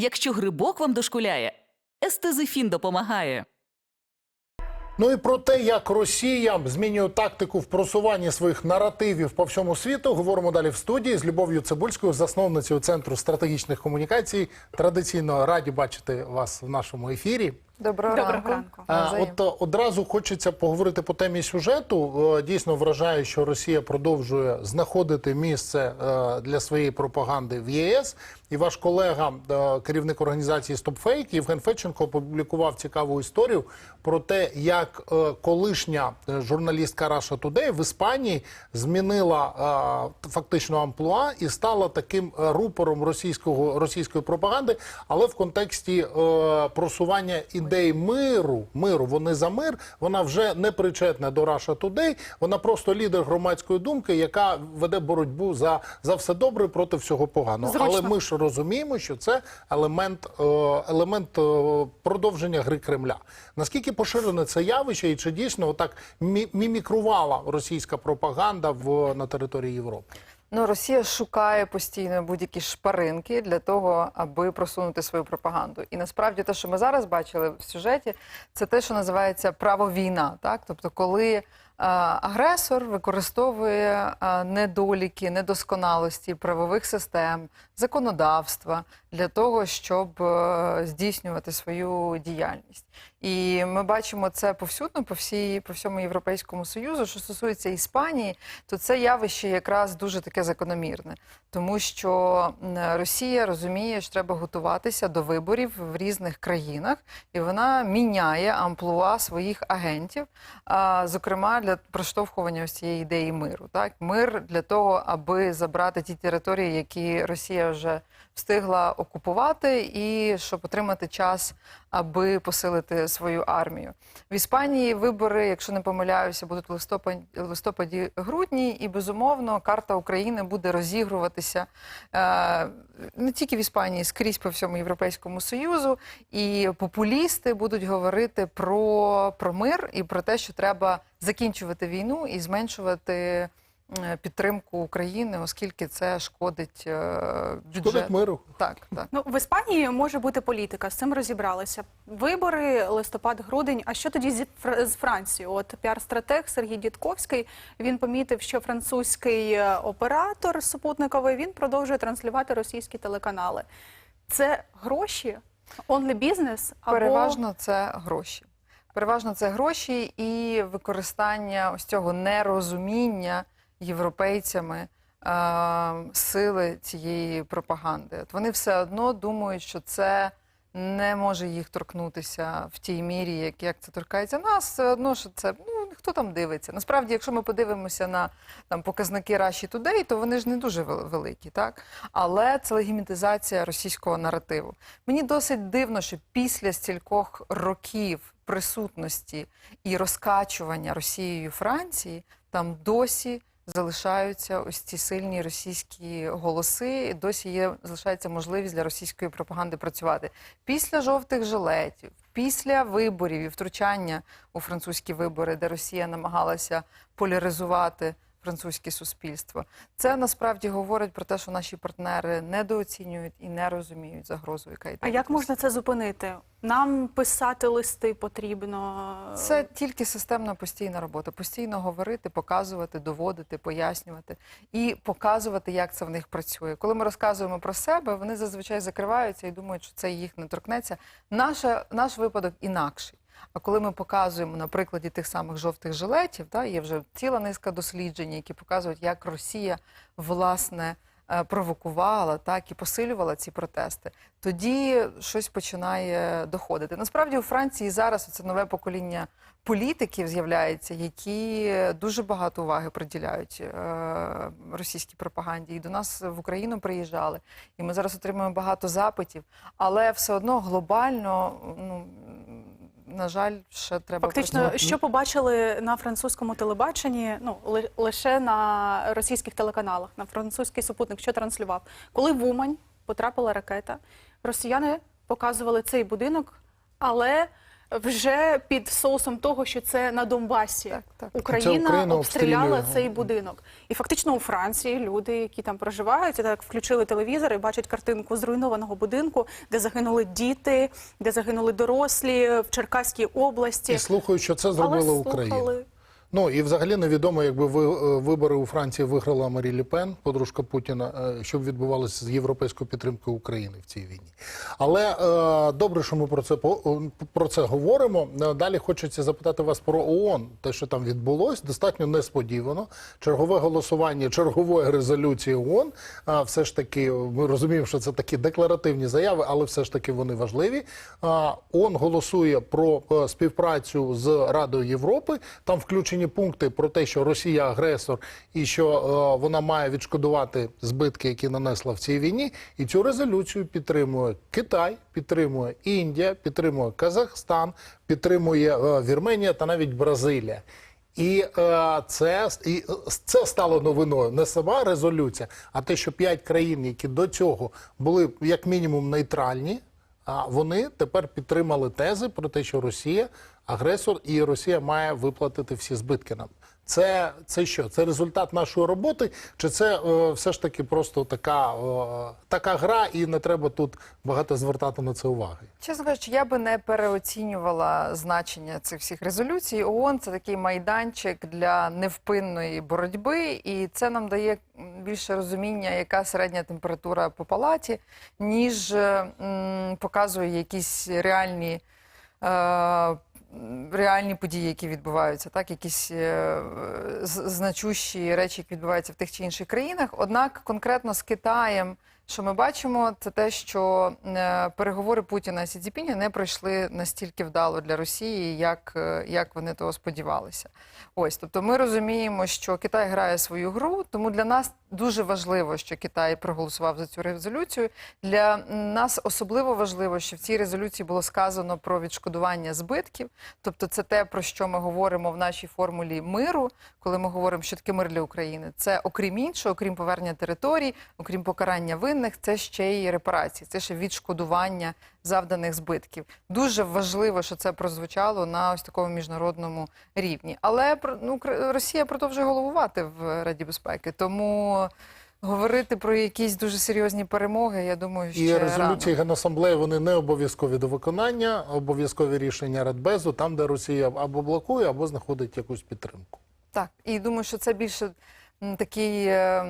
Якщо грибок вам дошкуляє, естезифін допомагає. Ну і про те, як Росія змінює тактику в просуванні своїх наративів по всьому світу, говоримо далі в студії з Любов'ю Цибульською, засновницею центру стратегічних комунікацій. Традиційно раді бачити вас в нашому ефірі. Доброго, Доброго ранку. ранку. А, От е, одразу хочеться поговорити по темі сюжету. Е, Дійсно вражає, що Росія продовжує знаходити місце е, для своєї пропаганди в ЄС. І ваш колега, керівник організації StopFake, Євген Федченко, опублікував цікаву історію про те, як колишня журналістка Russia Today в Іспанії змінила фактично амплуа і стала таким рупором російського російської пропаганди, але в контексті просування ідей миру, миру, вони за мир. Вона вже не причетна до Russia Today, Вона просто лідер громадської думки, яка веде боротьбу за, за все добре проти всього поганого. Зручно. Але ми ж розуміємо, що це елемент, е, елемент е, продовження гри Кремля. Наскільки поширене це явище, і чи дійсно так мі- мімікрувала російська пропаганда в на території Європи? Ну, Росія шукає постійно будь-які шпаринки для того, аби просунути свою пропаганду. І насправді те, що ми зараз бачили в сюжеті, це те, що називається право війна. Так? Тобто, коли агресор використовує е, недоліки, недосконалості правових систем, законодавства для того, щоб е, здійснювати свою діяльність. І ми бачимо це повсюдно, по всій по всьому європейському союзу. Що стосується Іспанії, то це явище якраз дуже таке закономірне, тому що Росія розуміє, що треба готуватися до виборів в різних країнах, і вона міняє амплуа своїх агентів, зокрема для проштовхування ось цієї ідеї миру. Так, мир для того, аби забрати ті території, які Росія вже встигла окупувати, і щоб отримати час, аби посилити свою армію. В Іспанії вибори, якщо не помиляюся, будуть в листопаді, грудні, і безумовно карта України буде розігруватися е, не тільки в Іспанії, скрізь по всьому Європейському Союзу. І популісти будуть говорити про, про мир і про те, що треба закінчувати війну і зменшувати. е, Підтримку України, оскільки це шкодить е, бюджету. Шкодить миру. Так, так. Ну, в Іспанії може бути політика, з цим розібралися. Вибори, листопад, грудень. А що тоді з Францією? От піар-стратег Сергій Дідковський він помітив, що французький е, оператор супутниковий він продовжує транслювати російські телеканали. Це гроші, онлі бізнес або Переважно це гроші. Переважно це гроші і використання ось цього нерозуміння європейцями е, сили цієї пропаганди. От вони все одно думають, що це не може їх торкнутися в тій мірі, як, як це торкається нас. Все одно, що це ну хто там дивиться. Насправді, якщо ми подивимося на там показники Russia Today, то вони ж не дуже вел- великі, так але це легімітизація російського наративу. Мені досить дивно, що після стількох років присутності і розкачування Росією Франції там досі залишаються ось ці сильні російські голоси, і досі є залишається можливість для російської пропаганди працювати після жовтих жилетів, після виборів і втручання у французькі вибори, де Росія намагалася поляризувати французьке суспільство. Це насправді говорить про те, що наші партнери недооцінюють і не розуміють загрозу, яка йде. А як можна це зупинити? Нам писати листи потрібно. Це тільки системна постійна робота. Постійно говорити, показувати, доводити, пояснювати і показувати, як це в них працює. Коли ми розказуємо про себе, вони зазвичай закриваються і думають, що це їх не торкнеться. Наша, наш випадок інакший. А коли ми показуємо на прикладі тих самих жовтих жилетів, та є вже ціла низка досліджень, які показують, як Росія власне провокувала так і посилювала ці протести, тоді щось починає доходити. Насправді у Франції зараз це нове покоління політиків з'являється, які дуже багато уваги приділяють е, російській пропаганді. І до нас в Україну приїжджали. І ми зараз отримуємо багато запитів, але все одно глобально, ну на жаль, ще треба Фактично, працювати. що побачили на французькому телебаченні, ну ли- лише на російських телеканалах, на французький супутник, що транслював, коли в Умань потрапила ракета, росіяни показували цей будинок, але вже під соусом того, що це на Донбасі Так, так. Україна, Це Україна обстріляла цей будинок. І фактично у Франції люди, які там проживають, так включили телевізор і бачать картинку зруйнованого будинку, де загинули діти, де загинули дорослі в Черкаській області. І слухаю, що це зробила Але Україна. Ну і взагалі невідомо, якби ви е, вибори у Франції виграла Марі Лі Пен, подружка Путіна, е, що б відбувалося з європейською підтримкою України в цій війні. Але е, добре, що ми про це е, про це говоримо. Далі хочеться запитати вас про ООН. Те, що там відбулось, достатньо несподівано. Чергове голосування чергової резолюції ООН. е, Все ж таки, ми розуміємо, що це такі декларативні заяви, але все ж таки вони важливі. ООН голосує про співпрацю з Радою Європи. Там включені пункти про те, що Росія агресор і що е, вона має відшкодувати збитки, які нанесла в цій війні. І цю резолюцію підтримує Китай, підтримує Індія, підтримує Казахстан, підтримує е, Вірменія та навіть Бразилія. І, е, це, і це стало новиною. Не сама резолюція, а те, що п'ять країн, які до цього були як мінімум нейтральні, а вони тепер підтримали тези про те, що Росія агресор, і Росія має виплатити всі збитки нам. Це, це що? Це результат нашої роботи, чи це е, все ж таки просто така, е, така гра, і не треба тут багато звертати на це уваги? Чесно кажучи, я би не переоцінювала значення цих всіх резолюцій. ООН це такий майданчик для невпинної боротьби, і це нам дає більше розуміння, яка середня температура по палаті, ніж м, показує якісь реальні. е, Реальні події, які відбуваються, так якісь е, значущі речі, які відбуваються в тих чи інших країнах. Однак конкретно з Китаєм, що ми бачимо, це те, що е, переговори Путіна і Сі не пройшли настільки вдало для Росії, як, е, як вони того сподівалися. Ось, тобто, ми розуміємо, що Китай грає свою гру, тому для нас дуже важливо, що Китай проголосував за цю резолюцію. Для нас особливо важливо, що в цій резолюції було сказано про відшкодування збитків. Тобто, це те, про що ми говоримо в нашій формулі миру, коли ми говоримо, що таке мир для України. Це окрім іншого, окрім повернення територій, окрім покарання винних, це ще й репарації, це ще відшкодування завданих збитків. Дуже важливо, що це прозвучало на ось такому міжнародному рівні. Але ну, Росія продовжує головувати в Раді безпеки, тому говорити про якісь дуже серйозні перемоги, я думаю, ще І резолюції рано. Генасамблеї вони не обов'язкові до виконання, обов'язкові рішення Радбезу, там, де Росія або блокує, або знаходить якусь підтримку. Так, і думаю, що це більше такий е,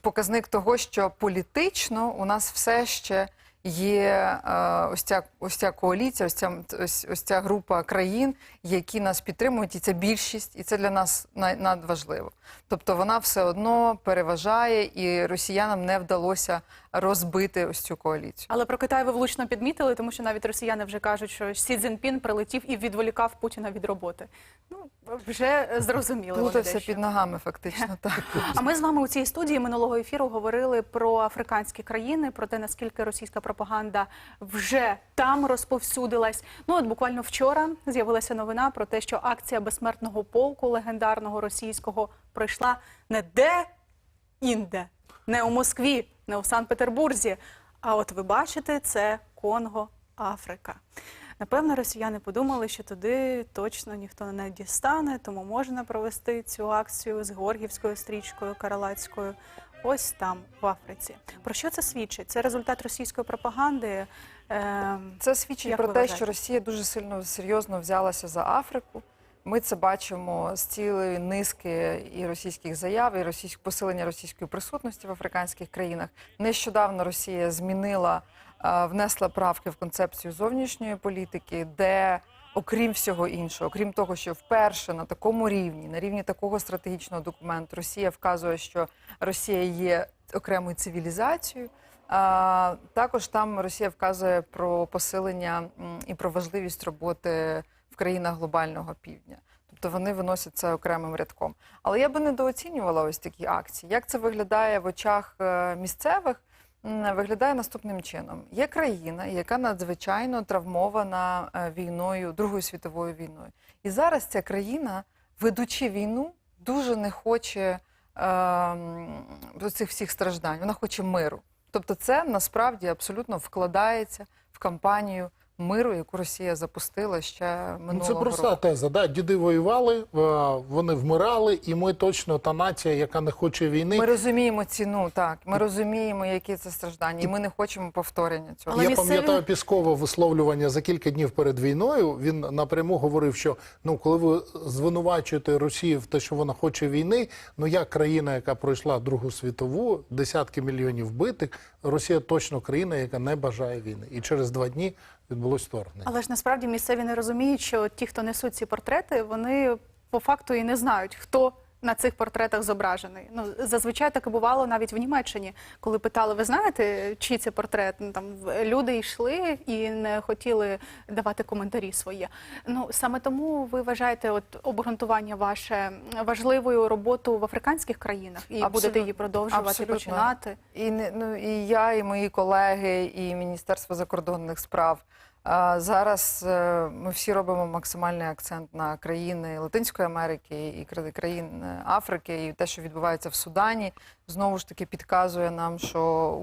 показник того, що політично у нас все ще є е, ось ця ось ця коаліція, ось ця ось, ось ця група країн, які нас підтримують, і це більшість, і це для нас надважливо. Тобто вона все одно переважає, і росіянам не вдалося розбити ось цю коаліцію. Але про Китай ви влучно підмітили, тому що навіть росіяни вже кажуть, що Сі Цзіньпін прилетів і відволікав Путіна від роботи. Ну вже зрозуміли. вони Плутався під ногами, фактично так. А ми з вами у цій студії минулого ефіру говорили про африканські країни, про те, наскільки російська пропаганда вже там розповсюдилась. Ну от буквально вчора з'явилася новина про те, що акція безсмертного полку легендарного російського пройшла не де інде, не у Москві, не у Санкт-Петербурзі. А от ви бачите, це Конго, Африка. Напевно, росіяни подумали, що туди точно ніхто не дістане, тому можна провести цю акцію з Георгівською стрічкою Каралацькою. Ось там, в Африці. Про що це свідчить? Це результат російської пропаганди. Ем, Це свідчить Як про те, що Росія дуже сильно серйозно взялася за Африку. Ми це бачимо з цілої низки і російських заяв, і російськ... посилення російської присутності в африканських країнах. Нещодавно Росія змінила, е, внесла правки в концепцію зовнішньої політики, де, окрім всього іншого, окрім того, що вперше на такому рівні, на рівні такого стратегічного документу, Росія вказує, що Росія є окремою цивілізацією. А, також там Росія вказує про посилення і про важливість роботи в країнах глобального півдня. Тобто вони виносять це окремим рядком. Але я би недооцінювала ось такі акції. Як це виглядає в очах е, місцевих? Виглядає наступним чином: є країна, яка надзвичайно травмована е, війною, Другою світовою війною. І зараз ця країна, ведучи війну, дуже не хоче е, цих всіх страждань. Вона хоче миру. Тобто, це насправді абсолютно вкладається в кампанію миру, яку Росія запустила ще Ну, минулого це проста року. теза. Да? Діди воювали, е, вони вмирали, і ми точно та нація, яка не хоче війни. Ми розуміємо ціну, так ми розуміємо, які це страждання, і ми не хочемо повторення цього. Але Я місцеві- пам'ятаю Піскове висловлювання за кілька днів перед війною. Він напряму говорив, що ну коли ви звинувачуєте Росію в те, що вона хоче війни, ну як країна, яка пройшла Другу світову, десятки мільйонів вбитих, Росія точно країна, яка не бажає війни. І через два дні відбулось вторгнення. Але ж насправді місцеві не розуміють, що ті, хто несуть ці портрети, вони по факту і не знають, хто на цих портретах зображений. Ну зазвичай таке бувало навіть в Німеччині, коли питали, ви знаєте, чий це портрет? Ну, там люди йшли і не хотіли давати коментарі свої. Ну саме тому ви вважаєте, от обґрунтування ваше важливою роботу в африканських країнах, і будете її продовжувати Абсолютно. починати. І ну і я, і мої колеги, і Міністерство закордонних справ. Зараз е, ми всі робимо максимальний акцент на країни Латинської Америки і кра- країн е, Африки, і те, що відбувається в Судані, знову ж таки підказує нам, що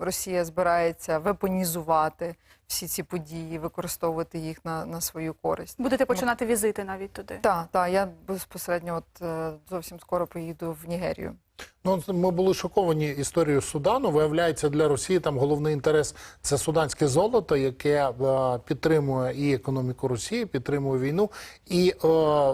Росія збирається вепонізувати всі ці події, використовувати їх на, на свою користь. Будете починати візити навіть туди. Так, так, я безпосередньо от е, зовсім скоро поїду в Нігерію. Ну, ми були шоковані історією Судану. Виявляється, для Росії там головний інтерес це суданське золото, яке е, підтримує і економіку Росії, підтримує війну і е,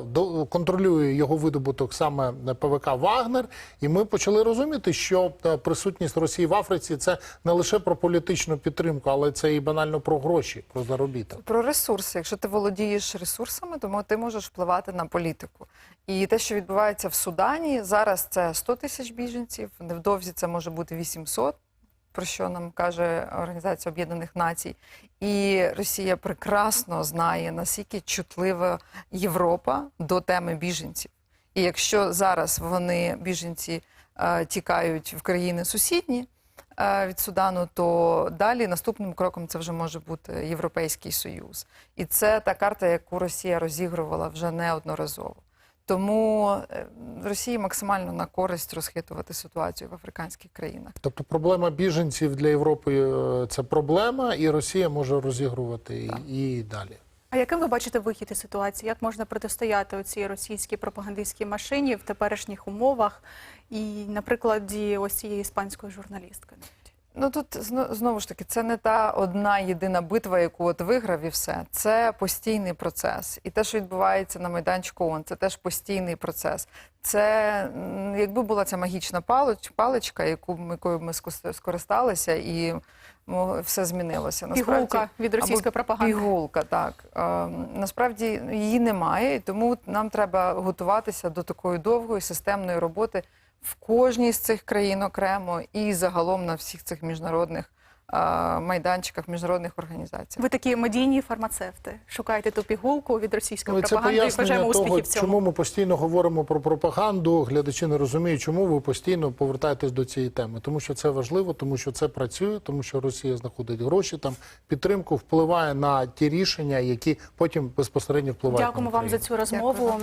до, контролює його видобуток саме ПВК Вагнер. І ми почали розуміти, що е, присутність Росії в Африці це не лише про політичну підтримку, але це і банально про гроші, про заробіток. Про ресурси. Якщо ти володієш ресурсами, тому ти можеш впливати на політику. І те, що відбувається в Судані, зараз це 100 тисяч біженців, невдовзі це може бути 800, про що нам каже Організація Об'єднаних Націй. І Росія прекрасно знає, наскільки чутлива Європа до теми біженців. І якщо зараз вони, біженці, тікають в країни сусідні, е, від Судану, то далі наступним кроком це вже може бути Європейський Союз. І це та карта, яку Росія розігрувала вже неодноразово. Тому е, Росії максимально на користь розхитувати ситуацію в африканських країнах. Тобто проблема біженців для Європи е, це проблема, і Росія може розігрувати і, і далі. А яким ви бачите вихід із ситуації? Як можна протистояти оцій російській пропагандистській машині в теперішніх умовах і на прикладі ось цієї іспанської журналістки? Ну тут зно- знову ж таки це не та одна єдина битва, яку от виграв і все. Це постійний процес. І те, що відбувається на майданчику ООН, це теж постійний процес. Це якби була ця магічна палич, паличка, яку якою ми скористалися, і мо- все змінилося. Пігулка від російської або пропаганди. Пігулка, так. Ем, насправді її немає, тому нам треба готуватися до такої довгої системної роботи в кожній з цих країн окремо і загалом на всіх цих міжнародних е, майданчиках, міжнародних організаціях. Ви такі медійні фармацевти. Шукаєте ту пігулку від російської Ну, і це пропаганди і бажаємо того, успіхів цьому. чому ми постійно говоримо про пропаганду. Глядачі не розуміють, чому ви постійно повертаєтесь до цієї теми. Тому що це важливо, тому що це працює, тому що Росія знаходить гроші там, підтримку впливає на ті рішення, які потім безпосередньо впливають. Дякуємо на вам за цю розмову.